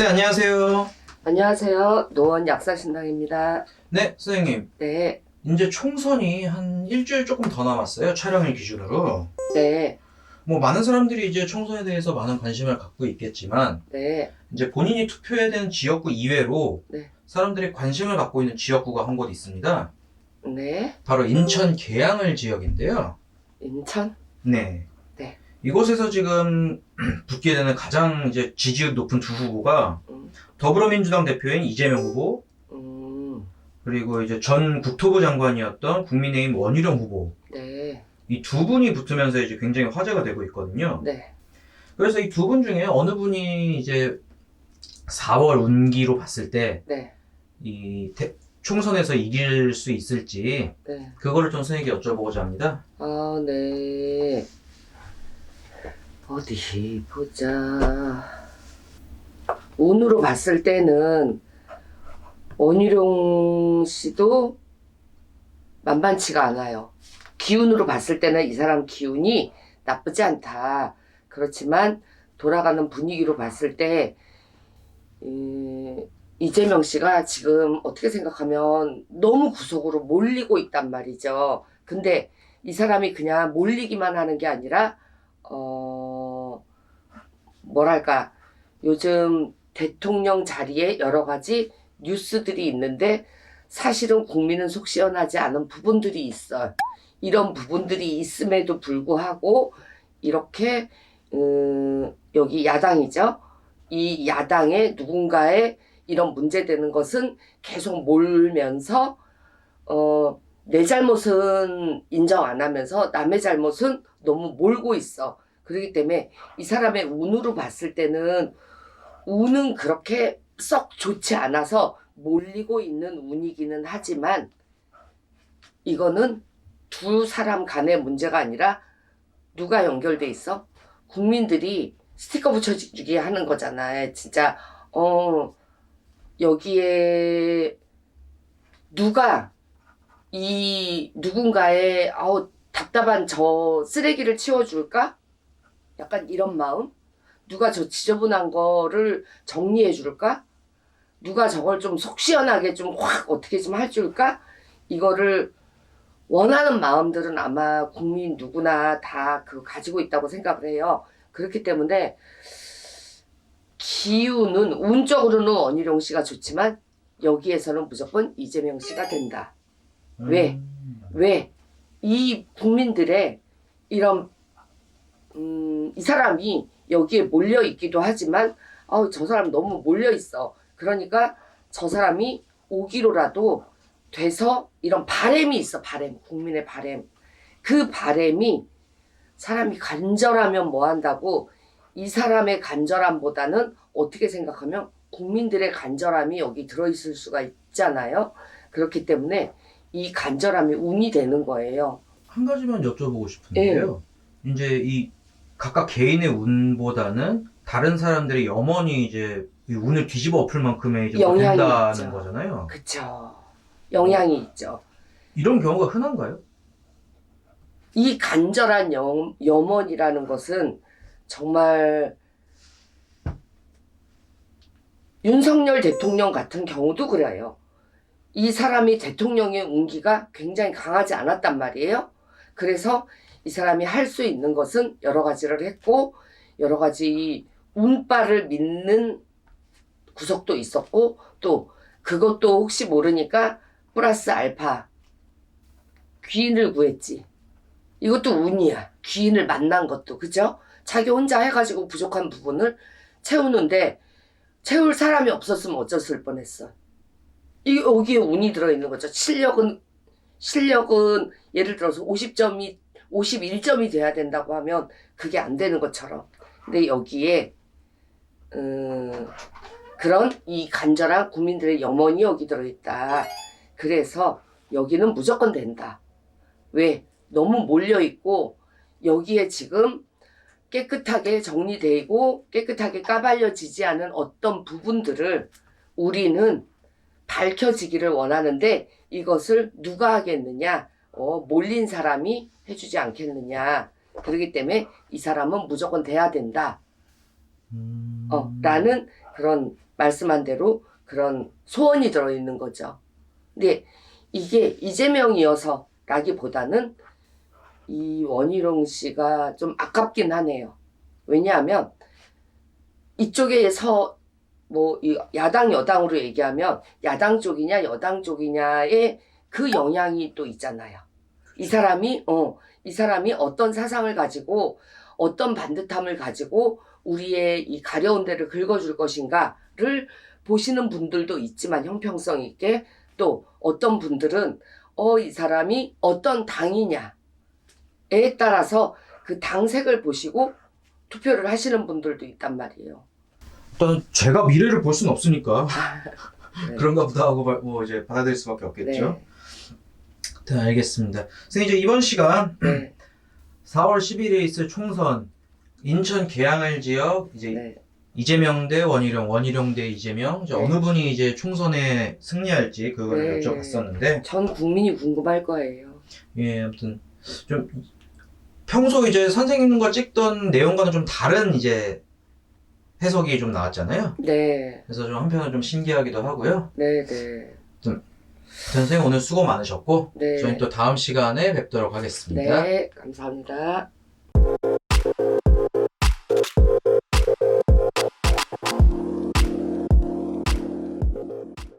선생님 안녕하세요. 안녕하세요. 노원 약사신당입니다. 네, 선생님. 네, 이제 총선이 한 일주일 조금 더 남았어요. 촬영일 기준으로. 네, 뭐 많은 사람들이 이제 총선에 대해서 많은 관심을 갖고 있겠지만 네, 이제 본인이 투표해야 되는 지역구 이외로 네. 사람들이 관심을 갖고 있는 지역구가 한 곳 있습니다. 네. 바로 인천 계양을 지역인데요. 인천? 네. 네. 이곳에서 지금 붙게 되는 가장 이제 지지율 높은 두 후보가 음, 더불어민주당 대표인 이재명 후보 음, 그리고 이제 전 국토부 장관이었던 국민의힘 원희룡 후보 네, 이 두 분이 붙으면서 이제 굉장히 화제가 되고 있거든요. 네. 그래서 이 두 분 중에 어느 분이 이제 4월 운기로 봤을 때 네, 이 총선에서 이길 수 있을지 네. 그거를 좀 선생님께 여쭤보고자 합니다. 아, 네. 어디 보자. 운으로 봤을 때는 원희룡 씨도 만만치가 않아요. 기운으로 봤을 때는 이 사람 기운이 나쁘지 않다. 그렇지만 돌아가는 분위기로 봤을 때 음, 이재명 씨가 지금 어떻게 생각하면 너무 구석으로 몰리고 있단 말이죠. 근데 이 사람이 그냥 몰리기만 하는 게 아니라 어 뭐랄까 요즘 대통령 자리에 여러 가지 뉴스들이 있는데 사실은 국민은 속 시원하지 않은 부분들이 있어요. 이런 부분들이 있음에도 불구하고 이렇게 음, 여기 야당이죠. 이 야당에 누군가의 이런 문제되는 것은 계속 몰면서 어, 내 잘못은 인정 안 하면서 남의 잘못은 너무 몰고 있어. 그렇기 때문에 이 사람의 운으로 봤을 때는 운은 그렇게 썩 좋지 않아서 몰리고 있는 운이기는 하지만 이거는 두 사람 간의 문제가 아니라 누가 연결돼 있어? 국민들이 스티커 붙여주기 하는 거잖아요. 진짜 어 여기에 누가 이 누군가의 아우 답답한 저 쓰레기를 치워줄까? 약간 이런 마음? 누가 저 지저분한 거를 정리해 줄까? 누가 저걸 좀 속 시원하게 좀 확 어떻게 좀 해줄까? 이거를 원하는 마음들은 아마 국민 누구나 다 그 가지고 있다고 생각을 해요. 그렇기 때문에 기운은 운적으로는 원희룡 씨가 좋지만 여기에서는 무조건 이재명 씨가 된다. 왜? 음. 왜? 이 국민들의 이런 음, 이 사람이 여기에 몰려 있기도 하지만 아우 저 사람 너무 몰려 있어. 그러니까 저 사람이 오기로라도 돼서 이런 바램이 있어. 바램. 국민의 바램. 그 바램이 사람이 간절하면 뭐 한다고 이 사람의 간절함보다는 어떻게 생각하면 국민들의 간절함이 여기 들어있을 수가 있잖아요. 그렇기 때문에 이 간절함이 운이 되는 거예요. 한 가지만 여쭤보고 싶은데요. 이제 이 각각 개인의 운보다는 다른 사람들의 염원이 이제 이 운을 뒤집어 엎을 만큼의 이제 뭐 영향이 된다는 있죠. 거잖아요. 그쵸. 영향이 있죠. 이런 경우가 흔한가요? 이 간절한 염, 염원이라는 것은 정말 윤석열 대통령 같은 경우도 그래요. 이 사람이 대통령의 운기가 굉장히 강하지 않았단 말이에요. 그래서 이 사람이 할 수 있는 것은 여러 가지를 했고, 여러 가지 운빨을 믿는 구석도 있었고, 또 그것도 혹시 모르니까 플러스 알파 귀인을 구했지. 이것도 운이야. 귀인을 만난 것도 그죠? 자기 혼자 해가지고 부족한 부분을 채우는데 채울 사람이 없었으면 어쩌을 뻔했어. 이 여기에 운이 들어있는 거죠. 실력은 실력은 예를 들어서 50점이 51점이 돼야 된다고 하면 그게 안 되는 것처럼. 근데 여기에 음, 그런 이 간절한 국민들의 염원이 여기 들어있다. 그래서 여기는 무조건 된다. 왜? 너무 몰려있고 여기에 지금 깨끗하게 정리되고 깨끗하게 까발려지지 않은 어떤 부분들을 우리는 밝혀지기를 원하는데 이것을 누가 하겠느냐? 어, 몰린 사람이 해주지 않겠느냐? 그렇기 때문에 이 사람은 무조건 돼야 된다. 음... 어, 라는 그런 말씀한 대로 그런 소원이 들어있는 거죠. 근데 이게 이재명이어서 라기보다는 이 원희룡 씨가 좀 아깝긴 하네요. 왜냐하면 이쪽에서 뭐이 야당 여당으로 얘기하면 야당 쪽이냐 여당 쪽이냐의 그 영향이 또 있잖아요. 이 사람이 어 이 사람이 어떤 사상을 가지고 어떤 반듯함을 가지고 우리의 이 가려운 데를 긁어줄 것인가를 보시는 분들도 있지만 형평성 있게 또 어떤 분들은 어 이 사람이 어떤 당이냐에 따라서 그 당색을 보시고 투표를 하시는 분들도 있단 말이에요. 일단 제가 미래를 볼 수는 없으니까 네. 그런가 보다 하고 바- 뭐 이제 받아들일 수밖에 없겠죠. 네. 네, 알겠습니다. 선생님 이제 이번 시간 네. 4월 10일에 있을 총선 인천 계양을 지역 이제 네. 이재명 대 원희룡, 원희룡 대 이재명 이제 네. 어느 분이 이제 총선에 승리할지 그걸 네. 여쭤봤었는데 전 국민이 궁금할 거예요. 예 아무튼 좀 평소 이제 선생님과 찍던 내용과는 좀 다른 이제 해석이 좀 나왔잖아요. 네. 그래서 좀 한편은 좀 신기하기도 하고요. 네, 네. 선생님 오늘 수고 많으셨고 네. 저희 또 다음 시간에 뵙도록 하겠습니다. 네, 감사합니다.